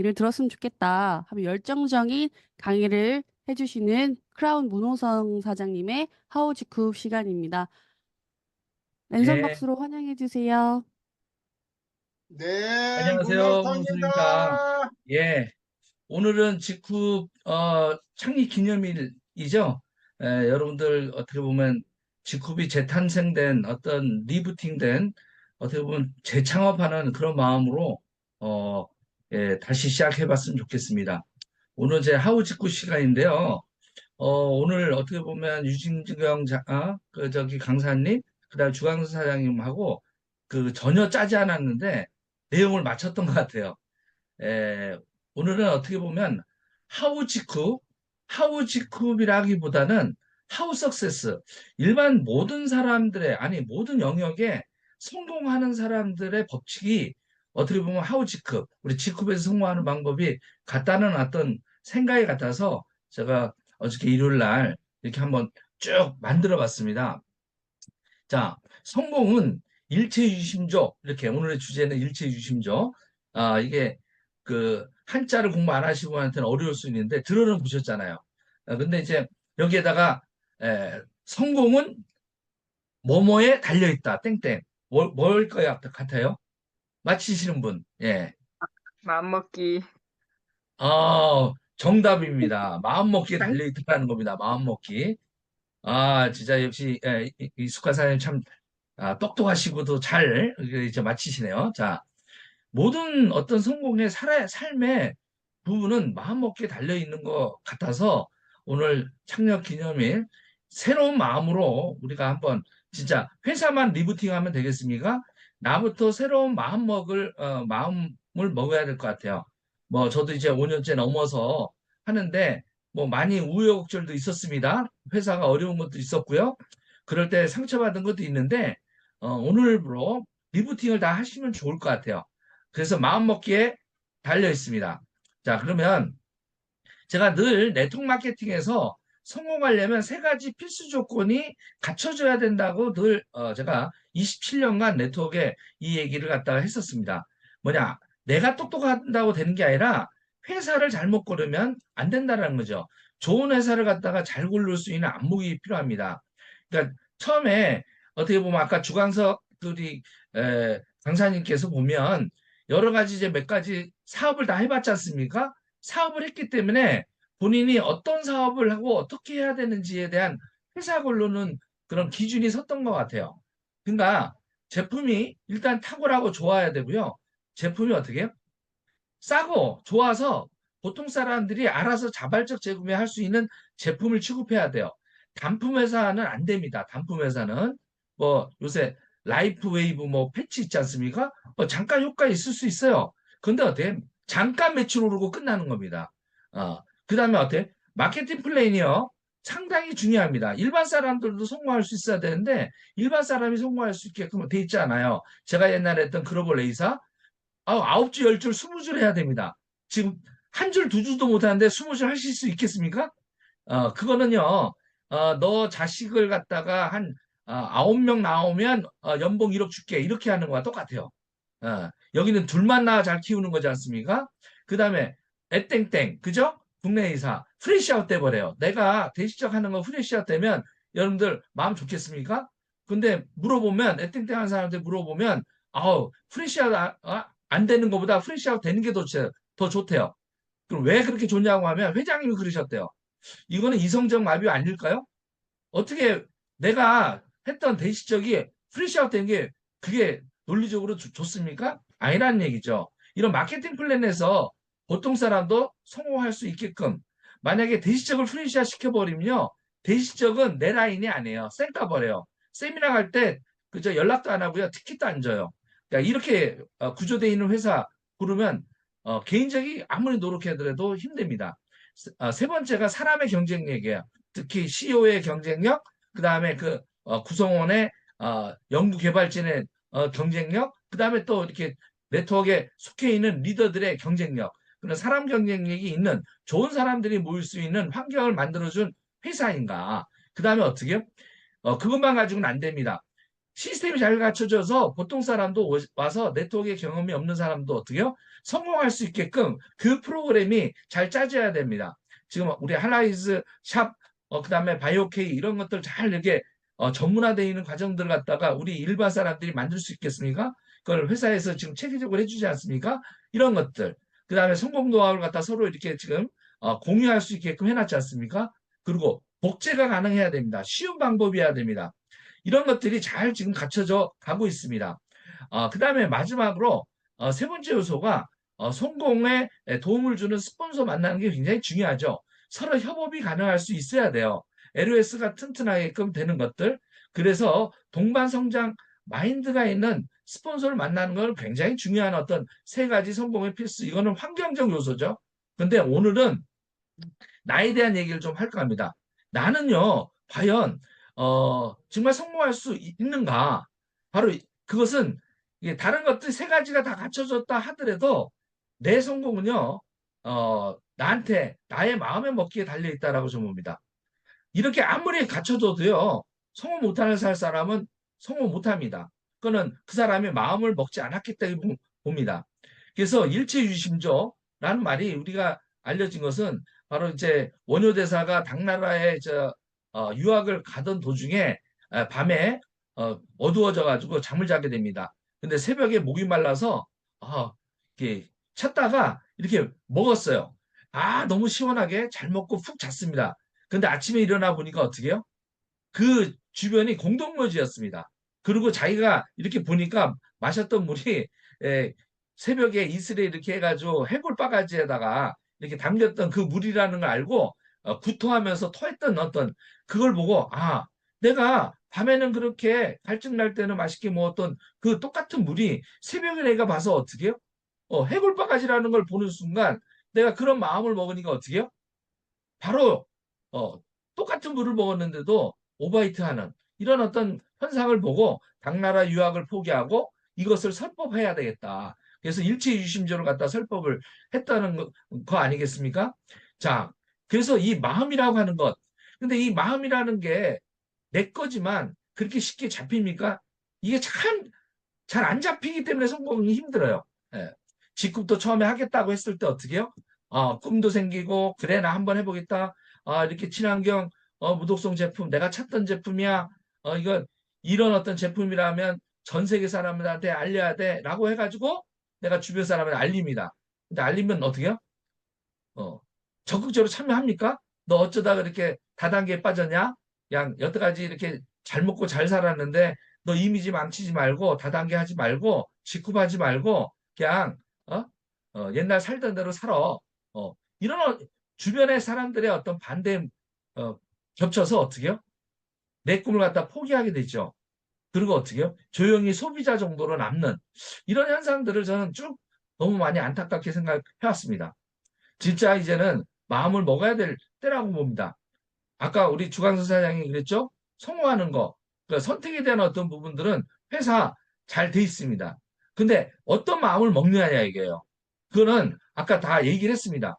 얘기를 들었으면 좋겠다 하면 열정적인 강의를 해주시는 크라운 문호성 사장님의 하우지쿱 시간입니다. 랜선 예. 박수로 환영해 주세요. 네, 안녕하세요, 문학탕입니다. 예, 오늘은 직후 어, 창립 기념일이죠. 에, 여러분들 어떻게 보면 직후이 재탄생된 어떤 리부팅된 어떻게 보면 재창업하는 그런 마음으로 어, 예, 다시 시작해 봤으면 좋겠습니다. 오늘 제 하우 직후 시간인데요. 어, 오늘 어떻게 보면 유진경 자, 아, 그 저기 강사님, 그다음 주강수 사장님하고 그 전혀 짜지 않았는데 내용을 맞췄던 것 같아요. 에, 오늘은 어떻게 보면 하우 직후, 하우 직후이라기보다는 하우 석세스. 일반 모든 사람들의, 아니, 모든 영역에 성공하는 사람들의 법칙이 어떻게 보면 하우 직후, 우리 직후에서 성공하는 방법이 같다는 어떤 생각이 같아서 제가 어저께 일요일 날 이렇게 한번 쭉 만들어 봤습니다. 자, 성공은 일체유심조. 이렇게 오늘의 주제는 일체유심조. 아, 이게 그 한자를 공부 안 하시고 한테는 어려울 수 있는데 들어는 보셨잖아요. 아, 근데 이제 여기에다가 에, 성공은 뭐뭐에 달려 있다. 땡땡. 뭘, 뭘 거야 같아요? 맞히시는 분. 예. 마음먹기. 아, 정답입니다. 마음먹기에 달려 있다는 겁니다. 마음먹기. 아, 진짜 역시 예, 이- 이숙한 사장님 참 아, 똑똑하시고도 잘 이제 맞히시네요. 자, 모든 어떤 성공의 살아, 삶의 부분은 마음먹기에 달려 있는 것 같아서 오늘 창립 기념일 새로운 마음으로 우리가 한번 진짜 회사만 리부팅하면 되겠습니까? 나부터 새로운 마음 먹을 어, 마음을 먹어야 될 것 같아요. 뭐 저도 이제 5년째 넘어서 하는데 뭐 많이 우여곡절도 있었습니다. 회사가 어려운 것도 있었고요. 그럴 때 상처받은 것도 있는데 어, 오늘부로 리부팅을 다 하시면 좋을 것 같아요. 그래서 마음먹기에 달려 있습니다. 자, 그러면 제가 늘 네트워크 마케팅에서 성공하려면 세 가지 필수 조건이 갖춰져야 된다고 늘 어, 제가 27년간 네트워크에 이 얘기를 갖다가 했었습니다. 뭐냐? 내가 똑똑한다고 되는 게 아니라 회사를 잘못 고르면 안 된다는 거죠. 좋은 회사를 갖다가 잘 고를 수 있는 안목이 필요합니다. 그러니까 처음에 어떻게 보면 아까 주강석들이 에, 강사님께서 보면 여러 가지 이제 몇 가지 사업을 다 해봤지 않습니까? 사업을 했기 때문에 본인이 어떤 사업을 하고 어떻게 해야 되는지에 대한 회사 걸로는 그런 기준이 섰던 것 같아요. 그러니까 제품이 일단 탁월하고 좋아야 되고요. 제품이 어떻게? 싸고 좋아서 보통 사람들이 알아서 자발적 재구매할 수 있는 제품을 취급해야 돼요. 단품 회사는 안 됩니다. 단품 회사는 뭐 요새 라이프 웨이브 뭐 패치 있지 않습니까? 뭐 잠깐 효과 있을 수 있어요. 근데 어때? 잠깐 매출 오르고 끝나는 겁니다. 어, 그 다음에 어때? 마케팅 플랜이요. 상당히 중요합니다. 일반 사람들도 성공할 수 있어야 되는데 일반 사람이 성공할 수 있게끔 돼 있지 않아요. 제가 옛날에 했던 글로벌 레이사 아홉 줄, 열 줄, 스무 줄 해야 됩니다. 지금 한 줄, 두 줄도 못 하는데 스무 줄 하실 수 있겠습니까? 어, 그거는요, 어, 너 자식을 갖다가 한 어, 아홉 명 나오면 어, 연봉 1억 줄게. 이렇게 하는 거와 똑같아요. 어, 여기는 둘만 낳아 잘 키우는 거지 않습니까? 그 다음에 애땡땡, 그죠? 국내 회사 프레시아웃 돼버려요. 내가 대시적 하는 거 프레시아웃 되면 여러분들 마음 좋겠습니까? 근데 물어보면 애땡땡 하는 사람한테 물어보면 아우 프레시아웃 아, 아, 안 되는 것보다 프레시아웃 되는 게 더, 더 좋대요. 그럼 왜 그렇게 좋냐고 하면 회장님이 그러셨대요. 이거는 이성적 마비 아닐까요? 어떻게 내가 했던 대시적이 프레시아웃 된 게 그게 논리적으로 좋- 좋습니까? 아니라는 얘기죠. 이런 마케팅 플랜에서 보통 사람도 성공할 수 있게끔 만약에 대시적을 프레시아 시켜버리면요. 대시적은 내 라인이 아니에요. 쌩 까버려요. 세미나 갈 때 그저 연락도 안 하고요. 티켓도 안 줘요. 그러니까 이렇게 어, 구조되어 있는 회사 고르면 어, 개인적이 아무리 노력하더라도 힘듭니다. 세- 어, 세 번째가 사람의 경쟁력이에요. 특히 CEO의 경쟁력, 그 다음에 그 어, 구성원의 어, 연구개발진의 어, 경쟁력, 그 다음에 또 이렇게 네트워크에 속해 있는 리더들의 경쟁력, 그런 사람 경쟁력이 있는 좋은 사람들이 모일 수 있는 환경을 만들어준 회사인가. 그 다음에 어떻게 해요? 어, 그것만 가지고는 안 됩니다. 시스템이 잘 갖춰져서 보통 사람도 오- 와서 네트워크의 경험이 없는 사람도 어떻게 해요? 성공할 수 있게끔 그 프로그램이 잘 짜져야 됩니다. 지금 우리 할라이즈 샵, 어, 그 다음에 바이오케이 이런 것들 잘 이렇게 어, 전문화되어 있는 과정들을 갖다가 우리 일반 사람들이 만들 수 있겠습니까? 그걸 회사에서 지금 체계적으로 해주지 않습니까? 이런 것들. 그 다음에 성공 노하우를 갖다 서로 이렇게 지금 어, 공유할 수 있게끔 해놨지 않습니까? 그리고 복제가 가능해야 됩니다. 쉬운 방법이어야 됩니다. 이런 것들이 잘 지금 갖춰져 가고 있습니다. 그 다음에 마지막으로 어, 세 번째 요소가 어, 성공에 도움을 주는 스폰서 만나는 게 굉장히 중요하죠. 서로 협업이 가능할 수 있어야 돼요. LOS가 튼튼하게끔 되는 것들. 그래서 동반 성장 마인드가 있는 스폰서를 만나는 건 굉장히 중요한 어떤 세 가지 성공의 필수. 이거는 환경적 요소죠. 근데 오늘은 나에 대한 얘기를 좀 할까 합니다. 나는요, 과연 어, 정말 성공할 수 있는가? 바로 그것은 다른 것들 세 가지가 다 갖춰졌다 하더라도 내 성공은요, 어, 나한테 나의 마음에 먹기에 달려 있다라고 좀 봅니다. 이렇게 아무리 갖춰줘도요, 성공 못하는 살 사람은 성공 못합니다. 그거는 그 사람의 마음을 먹지 때문에 봅니다. 그래서 일체유심조라는 말이 우리가 알려진 것은 바로 이제 원효대사가 당나라에 저 어, 유학을 가던 도중에 에, 밤에 어, 어두워져 가지고 잠을 자게 됩니다. 근데 새벽에 목이 말라서 어, 이렇게 찾다가 이렇게 먹었어요. 아 너무 시원하게 잘 먹고 푹 잤습니다. 근데 아침에 일어나 보니까 어떻게 해요? 그 주변이 공동묘지였습니다. 그리고 자기가 이렇게 보니까 마셨던 물이 에, 새벽에 이슬에 이렇게 해가지고 해골 바가지에다가 이렇게 담겼던 그 물이라는 걸 알고 어, 구토하면서 토했던 어떤 그걸 보고 아 내가 밤에는 그렇게 갈증 날 때는 맛있게 먹었던 그 똑같은 물이 새벽에 내가 봐서 어떻게 해요? 어, 해골 바가지라는 걸 보는 순간 내가 그런 마음을 먹으니까 어떻게 해요? 바로 어, 똑같은 물을 먹었는데도 오바이트하는 이런 어떤 현상을 보고 당나라 유학을 포기하고 이것을 설법해야 되겠다. 그래서 일체유심조를 갖다 설법을 했다는 거, 거 아니겠습니까? 자, 그래서 이 마음이라고 하는 것. 근데 이 마음이라는 게 내 거지만 그렇게 쉽게 잡힙니까? 이게 참 잘 안 잡히기 때문에 성공이 힘들어요. 예. 직급도 처음에 하겠다고 했을 때 어떻게 해요? 어, 꿈도 생기고, 그래, 나 한번 해보겠다. 아, 이렇게 친환경, 어, 무독성 제품, 내가 찾던 제품이야. 어, 이거, 이런 어떤 제품이라면 전 세계 사람들한테 알려야 돼. 라고 해가지고 내가 주변 사람한테 알립니다. 근데 알리면 어떻게 해요? 어, 적극적으로 참여합니까? 너 어쩌다 그렇게 다단계에 빠졌냐? 그냥 여태까지 이렇게 잘 먹고 잘 살았는데 너 이미지 망치지 말고 다단계 하지 말고 직급하지 말고 그냥 어? 어, 옛날 살던 대로 살아. 어, 이런 어, 주변의 사람들의 어떤 반대 어, 겹쳐서 어떻게 해요? 내 꿈을 갖다 포기하게 되죠. 그리고 어떻게 해요? 조용히 소비자 정도로 남는 이런 현상들을 저는 쭉 너무 많이 안타깝게 생각해왔습니다. 진짜 이제는 마음을 먹어야 될 때라고 봅니다. 아까 우리 주강수 사장이 그랬죠? 성공하는 거, 그 선택에 대한 어떤 부분들은 회사 잘 돼 있습니다. 근데 어떤 마음을 먹느냐 이게요. 그거는 아까 다 얘기를 했습니다.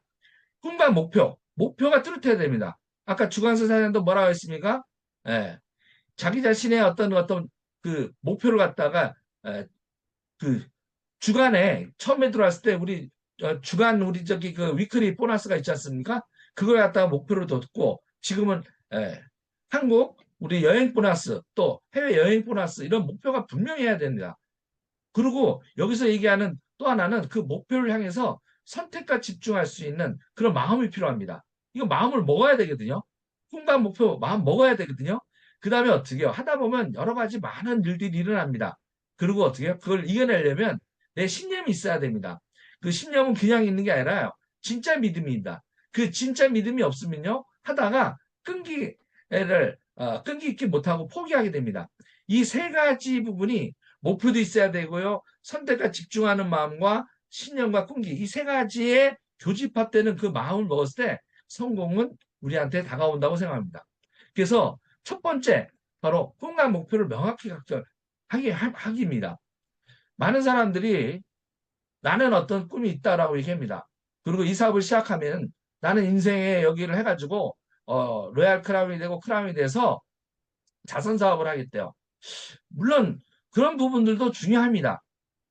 꿈과 목표, 목표가 뚜렷해야 됩니다. 아까 주강수 사장도 뭐라고 했습니까? 예, 자기 자신의 어떤 어떤 그 목표를 갖다가 에, 그 주간에 처음에 들어왔을 때 우리 어, 주간 우리 저기 그 위클리 보너스가 있지 않습니까? 그걸 갖다가 목표로 뒀고 지금은 에, 한국 우리 여행 보너스 또 해외 여행 보너스 이런 목표가 분명해야 됩니다. 그리고 여기서 얘기하는 또 하나는 그 목표를 향해서 선택과 집중할 수 있는 그런 마음이 필요합니다. 이거 마음을 먹어야 되거든요. 꿈과 목표 마음 먹어야 되거든요. 그 다음에 어떻게 해요? 하다 보면 여러 가지 많은 일들이 일어납니다. 그리고 어떻게 해요? 그걸 이겨내려면 내 신념이 있어야 됩니다. 그 신념은 그냥 있는 게 아니라요. 진짜 믿음입니다. 그 진짜 믿음이 없으면요. 하다가 끈기를 어, 끈기 있게 못하고 포기하게 됩니다. 이 세 가지 부분이 목표도 있어야 되고요. 선택과 집중하는 마음과 신념과 끈기 이 세 가지의 교집합되는 그 마음을 먹었을 때 성공은 우리한테 다가온다고 생각합니다. 그래서 첫 번째 바로 꿈과 목표를 명확히 각절하기 하기입니다. 많은 사람들이 나는 어떤 꿈이 있다라고 얘기합니다. 그리고 이 사업을 시작하면 나는 인생에 여기를 해가지고 어, 로얄 크라운이 되고 크라운이 돼서 자선 사업을 하겠대요. 물론 그런 부분들도 중요합니다.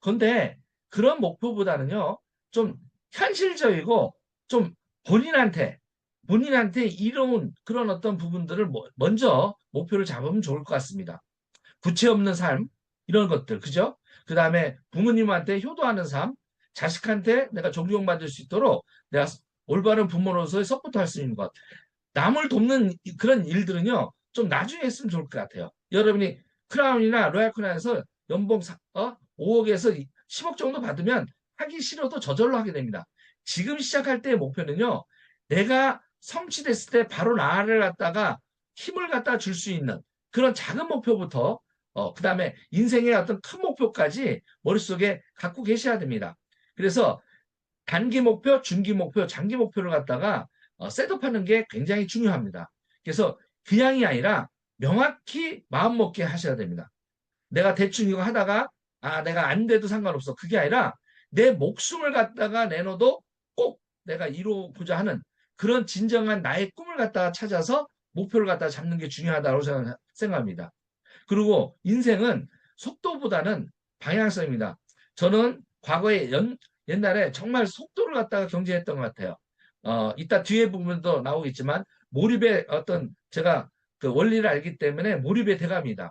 그런데 그런 목표보다는요 좀 현실적이고 좀 본인한테 본인한테 이로운 그런 어떤 부분들을 뭐- 먼저 목표를 잡으면 좋을 것 같습니다. 부채 없는 삶 이런 것들 그죠? 그 다음에 부모님한테 효도하는 삶, 자식한테 내가 존경받을 수 있도록 내가 올바른 부모로서의 서포트할 수 있는 것. 남을 돕는 이- 그런 일들은요 좀 나중에 했으면 좋을 것 같아요. 여러분이 크라운이나 로얄 크라운에서 연봉 사- 어? 5억에서 10억 정도 받으면 하기 싫어도 저절로 하게 됩니다. 지금 시작할 때의 목표는요 내가 성취됐을 때 바로 나를 갖다가 힘을 갖다 줄 수 있는 그런 작은 목표부터 어, 그 다음에 인생의 어떤 큰 목표까지 머릿속에 갖고 계셔야 됩니다. 그래서 단기 목표, 중기 목표, 장기 목표를 갖다가 어, 셋업하는 게 굉장히 중요합니다. 그래서 그냥이 아니라 명확히 마음먹게 하셔야 됩니다. 내가 대충 이거 하다가 아 내가 안 돼도 상관없어. 그게 아니라 내 목숨을 갖다가 내놓어도 꼭 내가 이루고자 하는 그런 진정한 나의 꿈을 갖다가 찾아서 목표를 갖다가 잡는 게 중요하다고 저는 생각합니다. 그리고 인생은 속도보다는 방향성입니다. 저는 과거에 연- 옛날에 정말 속도를 갖다가 경쟁했던 것 같아요. 어, 이따 뒤에 부분도 나오겠지만 몰입의 어떤 제가 그 원리를 알기 때문에 몰입의 대감이다.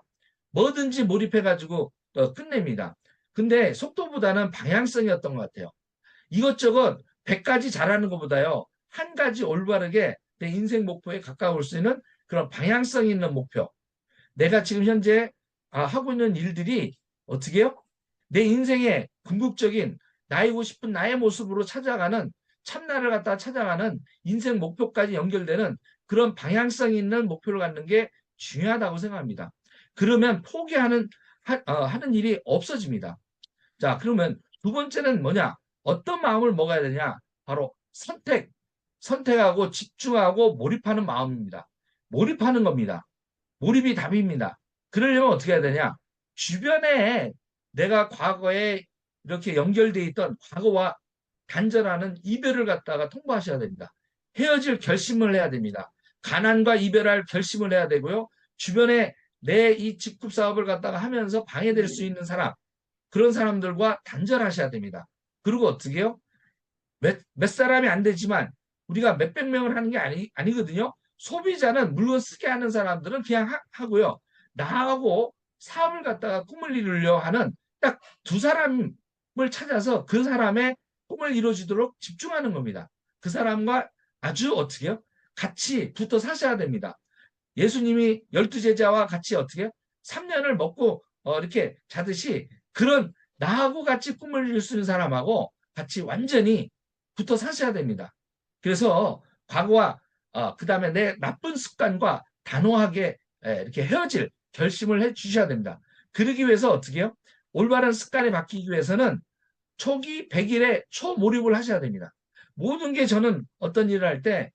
뭐든지 몰입해가지고 어, 끝냅니다. 근데 속도보다는 방향성이었던 것 같아요. 이것저것 100가지 잘하는 것보다요. 한 가지 올바르게 내 인생 목표에 가까울 수 있는 그런 방향성 있는 목표. 내가 지금 현재 아, 하고 있는 일들이 어떻게 해요? 내 인생의 궁극적인 나이고 싶은 나의 모습으로 찾아가는 참나를 갖다 찾아가는 인생 목표까지 연결되는 그런 방향성 있는 목표를 갖는 게 중요하다고 생각합니다. 그러면 포기하는 하, 어, 하는 일이 없어집니다. 자, 그러면 두 번째는 뭐냐? 어떤 마음을 먹어야 되냐? 바로 선택, 선택하고 집중하고 몰입하는 마음입니다. 몰입하는 겁니다. 몰입이 답입니다. 그러려면 어떻게 해야 되냐? 주변에 내가 과거에 이렇게 연결돼 있던 과거와 단절하는 이별을 갖다가 통보하셔야 됩니다. 헤어질 결심을 해야 됩니다. 가난과 이별할 결심을 해야 되고요. 주변에 내 이 직급 사업을 갖다가 하면서 방해될 수 있는 사람, 그런 사람들과 단절하셔야 됩니다. 그리고 어떻게 해요? 몇, 몇 사람이 안 되지만 우리가 몇백 명을 하는 게 아니, 아니거든요. 소비자는 물건 쓰게 하는 사람들은 그냥 하, 하고요. 나하고 사업을 갖다가 꿈을 이루려 하는 딱 두 사람을 찾아서 그 사람의 꿈을 이루어지도록 집중하는 겁니다. 그 사람과 아주 어떻게 요 같이 붙어 사셔야 됩니다. 예수님이 열두 제자와 같이 어떻게 요 3년을 먹고 어, 이렇게 자듯이 그런 나하고 같이 꿈을 이룰 수 있는 사람하고 같이 완전히 붙어 사셔야 됩니다. 그래서 과거와 어, 그 다음에 내 나쁜 습관과 단호하게 에, 이렇게 헤어질 결심을 해 주셔야 됩니다. 그러기 위해서 어떻게 해요? 올바른 습관이 바뀌기 위해서는 초기 100일에 초몰입을 하셔야 됩니다. 모든 게 저는 어떤 일을 할 때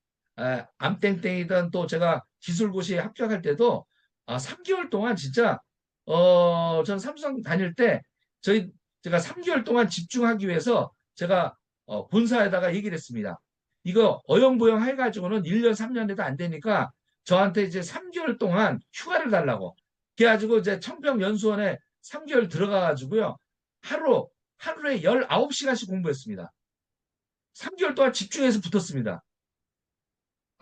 암땡땡이든 또 제가 기술고시에 합격할 때도 아, 3개월 동안 진짜 어, 전 삼성 다닐 때 저희 제가 3개월 동안 집중하기 위해서 제가 어, 본사에다가 얘기를 했습니다. 이거 어영부영 해가지고는 1년, 3년에도 안 되니까 저한테 이제 3개월 동안 휴가를 달라고. 그래가지고 이제 청평연수원에 3개월 들어가가지고요. 하루, 하루에 19시간씩 공부했습니다. 3개월 동안 집중해서 붙었습니다.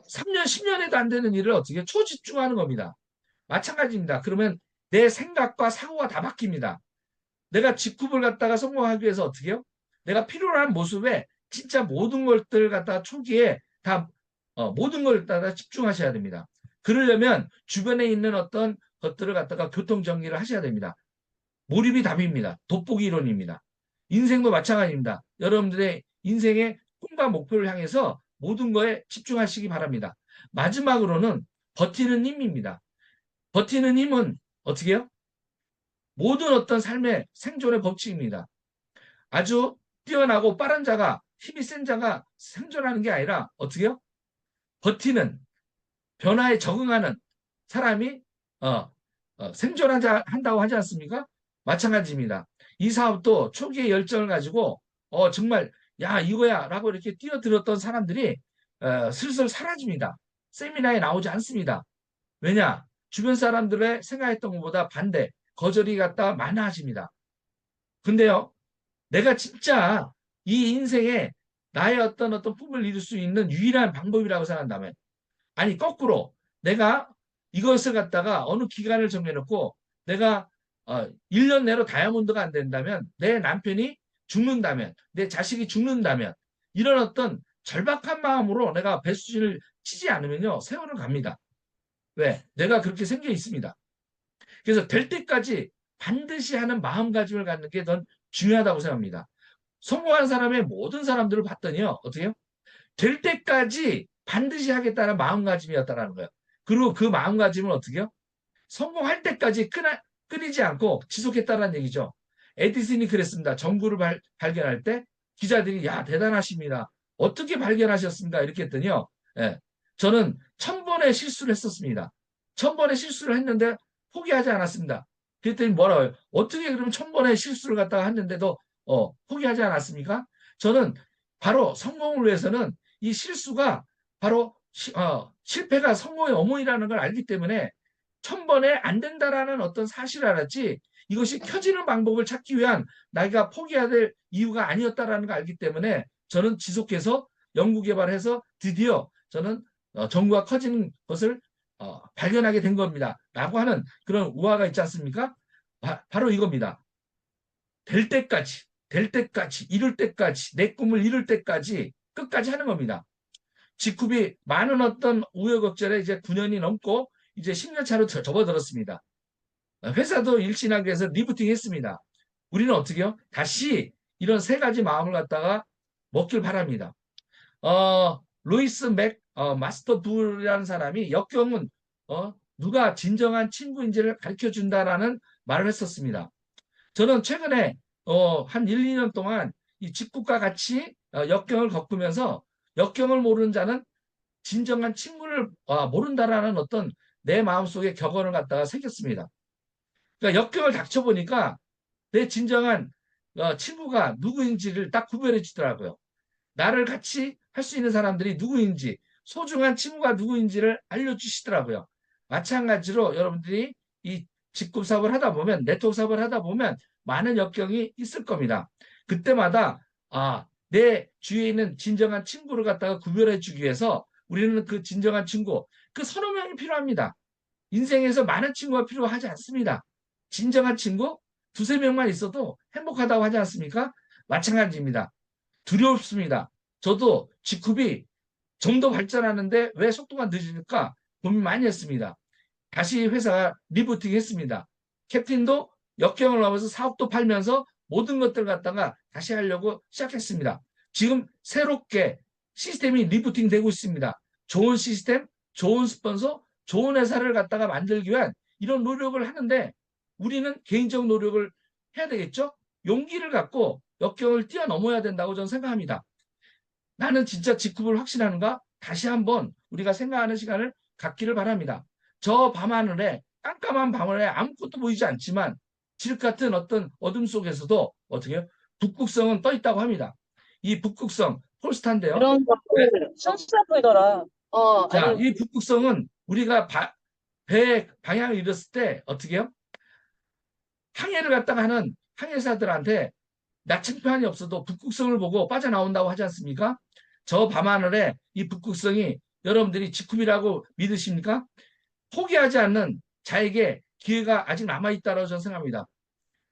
3년, 10년에도 안 되는 일을 어떻게 초집중하는 겁니다. 마찬가지입니다. 그러면 내 생각과 사고가 다 바뀝니다. 내가 직급을 갖다가 성공하기 위해서 어떻게 해요? 내가 필요로 한 모습에 진짜 모든 것들 갖다가 초기에 다 어, 모든 걸 갖다가 집중하셔야 됩니다. 그러려면 주변에 있는 어떤 것들을 갖다가 교통 정리를 하셔야 됩니다. 몰입이 답입니다. 돋보기 이론입니다. 인생도 마찬가지입니다. 여러분들의 인생의 꿈과 목표를 향해서 모든 거에 집중하시기 바랍니다. 마지막으로는 버티는 힘입니다. 버티는 힘은 어떻게 해요? 모든 어떤 삶의 생존의 법칙입니다. 아주 뛰어나고 빠른 자가 힘이 센 자가 생존하는 게 아니라 어떻게 해요? 버티는 변화에 적응하는 사람이 어, 어, 생존한다 한다고 하지 않습니까? 마찬가지입니다. 이 사업도 초기에 열정을 가지고 어, 정말 야 이거야 라고 이렇게 뛰어들었던 사람들이 어, 슬슬 사라집니다. 세미나에 나오지 않습니다. 왜냐? 주변 사람들의 생각했던 것보다 반대, 거절이 갖다 많아집니다. 근데요, 내가 진짜 이 인생에 나의 어떤 어떤 꿈을 이룰 수 있는 유일한 방법이라고 생각한다면 아니 거꾸로 내가 이것을 갖다가 어느 기간을 정해놓고 내가 어, 1년 내로 다이아몬드가 안 된다면 내 남편이 죽는다면 내 자식이 죽는다면 이런 어떤 절박한 마음으로 내가 배수진을 치지 않으면요 세월은 갑니다. 왜? 내가 그렇게 생겨 있습니다. 그래서 될 때까지 반드시 하는 마음가짐을 갖는 게더 중요하다고 생각합니다. 성공한 사람의 모든 사람들을 봤더니요 어떻게요? 될 때까지 반드시 하겠다는 마음가짐이었다라는 거예요. 그리고 그 마음가짐은 어떻게요? 성공할 때까지 끊어, 끊이지 않고 지속했다는 얘기죠. 에디슨이 그랬습니다. 전구를 발, 발견할 때 기자들이 야 대단하십니다. 어떻게 발견하셨습니까? 이렇게 했더니요. 예, 저는 천 번의 실수를 했었습니다. 천 번의 실수를 했는데 포기하지 않았습니다. 그랬더니 뭐라고 해요? 어떻게 그러면 천 번의 실수를 갖다가 했는데도 어, 포기하지 않았습니까? 저는 바로 성공을 위해서는 이 실수가 바로 시- 어, 실패가 성공의 어머니라는 걸 알기 때문에 천 번에 안 된다라는 어떤 사실을 알았지 이것이 켜지는 방법을 찾기 위한 나이가 포기해야 될 이유가 아니었다라는 걸 알기 때문에 저는 지속해서 연구 개발해서 드디어 저는 어, 전구가 커지는 것을 어, 발견하게 된 겁니다. 라고 하는 그런 우화가 있지 않습니까? 바, 로 이겁니다. 될 때까지, 될 때까지, 이룰 때까지, 내 꿈을 이룰 때까지 끝까지 하는 겁니다. 직급이 많은 어떤 우여곡절에 이제 9년이 넘고 이제 10년 차로 저- 접어들었습니다. 회사도 일신하게 해서 리부팅 했습니다. 우리는 어떻게요? 다시 이런 세 가지 마음을 갖다가 먹길 바랍니다. 어, 루이스 맥 어, 마스터 부라는 사람이 역경은 어, 누가 진정한 친구인지를 가르쳐 준다라는 말을 했었습니다. 저는 최근에 어, 한 1, 2년 동안 이 직국과 같이 어, 역경을 겪으면서 역경을 모르는 자는 진정한 친구를 아, 모른다라는 어떤 내 마음속에 격언을 갖다가 새겼습니다. 그러니까 역경을 닥쳐보니까 내 진정한 어, 친구가 누구인지를 딱 구별해 주더라고요. 나를 같이 할 수 있는 사람들이 누구인지, 소중한 친구가 누구인지를 알려주시더라고요. 마찬가지로 여러분들이 이 직급 사업을 하다 보면, 네트워크 사업을 하다 보면 많은 역경이 있을 겁니다. 그때마다 아, 내 주위에 있는 진정한 친구를 갖다가 구별해 주기 위해서 우리는 그 진정한 친구, 그 서너 명이 필요합니다. 인생에서 많은 친구가 필요하지 않습니다. 진정한 친구 두세 명만 있어도 행복하다고 하지 않습니까? 마찬가지입니다. 두렵습니다. 저도 직급이 좀 더 발전하는데 왜 속도가 늦으니까 고민 많이 했습니다. 다시 회사가 리부팅 했습니다. 캡틴도 역경을 넘어서 사업도 팔면서 모든 것들 갖다가 다시 하려고 시작했습니다. 지금 새롭게 시스템이 리부팅 되고 있습니다. 좋은 시스템, 좋은 스폰서, 좋은 회사를 갖다가 만들기 위한 이런 노력을 하는데 우리는 개인적 노력을 해야 되겠죠? 용기를 갖고 역경을 뛰어넘어야 된다고 저는 생각합니다. 나는 진짜 직급을 확신하는가? 다시 한번 우리가 생각하는 시간을 갖기를 바랍니다. 저 밤하늘에 깜깜한 밤하늘에 아무것도 보이지 않지만 질 같은 어떤 어둠 속에서도 어떻게 요 북극성은 떠 있다고 합니다. 이 북극성 폴스타인데요. 그런 것들 순수해 보이더라. 어, 자, 아니, 이 북극성은 우리가 바- 배 방향을 잃었을 때 어떻게 해요? 항해를 갖다가 하는 항해사들한테 나침반이 없어도 북극성을 보고 빠져나온다고 하지 않습니까? 저 밤하늘에 이 북극성이 여러분들이 직급이라고 믿으십니까? 포기하지 않는 자에게 기회가 아직 남아있다고 저는 생각합니다.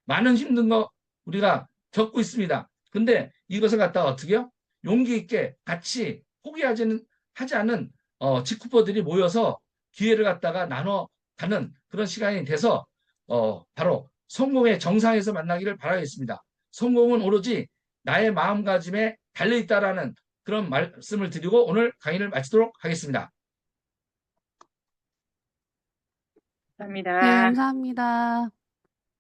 많은 힘든 거 우리가 겪고 있습니다. 근데 이것을 갖다가 어떻게 해요? 용기 있게 같이 포기하지는 하지 않는 어, 직후퍼들이 모여서 기회를 갖다가 나눠 가는 그런 시간이 돼서 어, 바로 성공의 정상에서 만나기를 바라겠습니다. 성공은 오로지 나의 마음가짐에 달려 있다라는 그런 말씀을 드리고 오늘 강의를 마치도록 하겠습니다. 감사합니다. 네, 감사합니다.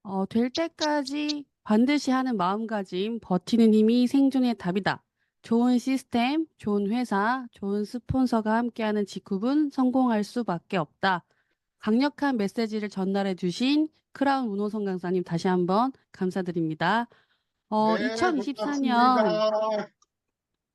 어, 될 때까지 반드시 하는 마음가짐, 버티는 힘이 생존의 답이다. 좋은 시스템, 좋은 회사, 좋은 스폰서가 함께하는 직급은 성공할 수밖에 없다. 강력한 메시지를 전달해 주신 크라운 문호성 강사님 다시 한번 감사드립니다. 어, 네, 2024년 고맙습니다.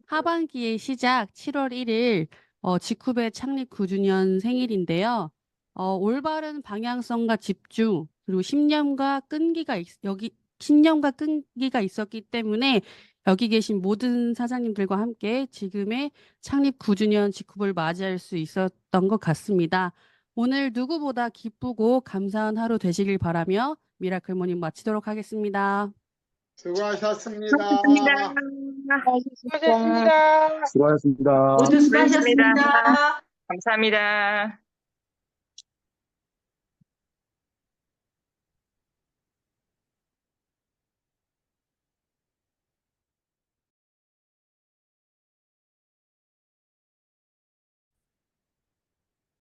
하반기의 시작 7월 1일 어, 직후배 창립 9주년 생일인데요. 어, 올바른 방향성과 집중 그리고 10년과 끈기가 있, 여기 10년과 끈기가 있었기 때문에 여기 계신 모든 사장님들과 함께 지금의 창립 9주년 직후를 맞이할 수 있었던 것 같습니다. 오늘 누구보다 기쁘고 감사한 하루 되시길 바라며 미라클 모닝 마치도록 하겠습니다. 수고하셨습니다. 수고하셨습니다. 수고하셨습니다. 모두 수고하셨습니다. 감사합니다.